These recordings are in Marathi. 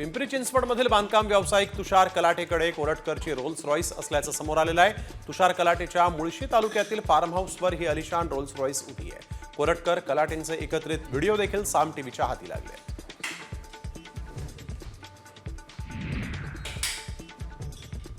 पिंपरी चिंचवडमधील बांधकाम व्यावसायिक तुषार कलाटेकडे कोरटकरची रोल्स रॉईस असल्याचं समोर आलेलं आहे. तुषार कलाटेच्या मुळशी तालुक्यातील फार्म हाऊसवर ही अलिशान रोल्स रॉईस उभी आहे. कोरटकर कलाटेंचे एकत्रित व्हिडिओ देखील साम टीव्हीच्या हाती लागले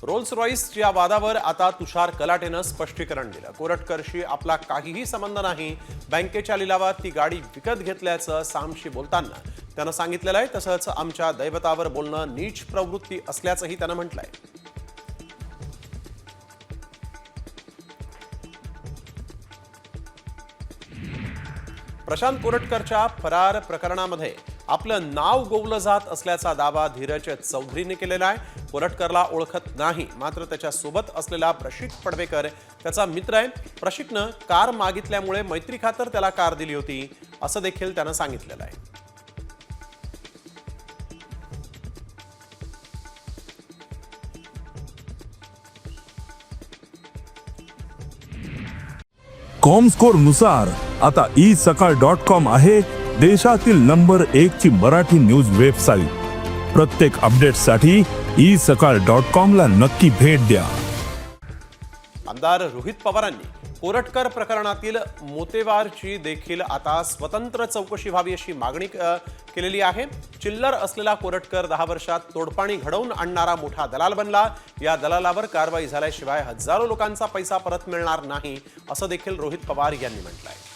रोल्स रॉईस या वादावर आता तुषार कलाटेनं स्पष्टीकरण दिलं. कोरटकरशी आपला काहीही संबंध नाही. बँकेच्या लिलावात ती गाडी विकत घेतल्याचं सामशी बोलताना त्यानं सांगितलेलं आहे. तसंच आमच्या दैवतावर बोलणं नीच प्रवृत्ती असल्याचंही त्यानं म्हटलंय. प्रशांत कोरटकरच्या फरार प्रकरणामध्ये आपलं नाव गोवलं जात असल्याचा दावा धीरज चौधरीने केलेला आहे. कोरटकरला ओळखत नाही मात्र त्याच्या सोबत असलेला प्रशिक पडवेकर त्याचा मित्र आहे. प्रशिकनं कार मागितल्यामुळे मैत्री खातर त्याला कार दिली होती असं देखील त्यानं सांगितलेलं आहे. कॉमस्कोरनुसार आता ई सकाळ डॉट कॉम आहे. देशातील नंबर एक ची मराठी न्यूज वेबसाईट. प्रत्येक अपडेटसाठी ई सकाळ डॉट कॉम ला नक्की भेट द्या. आमदार रोहित पवारांनी कोरटकर प्रकरणातील मोतेवारची देखील आता स्वतंत्र चौकशी व्हावी अशी मागणी केलेली आहे. चिल्लर असलेला कोरटकर दहा वर्षात तोडपाणी घडवून आणणारा मोठा दलाल बनला. या दलालावर कारवाई झाल्याशिवाय हजारो लोकांचा पैसा परत मिळणार नाही असं देखील रोहित पवार यांनी म्हटलंय.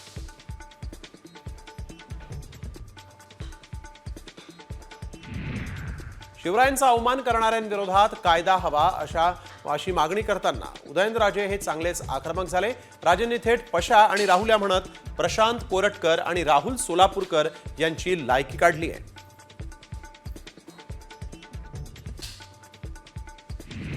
शिवरायांचा अवमान करणाऱ्यांविरोधात कायदा हवा अशा अशी मागणी करताना उदयनराजे हे चांगलेच आक्रमक झाले. राजेंनी थेट पशा आणि राहुल्या म्हणत प्रशांत कोरटकर आणि राहुल सोलापूरकर यांची लायकी काढली आहे.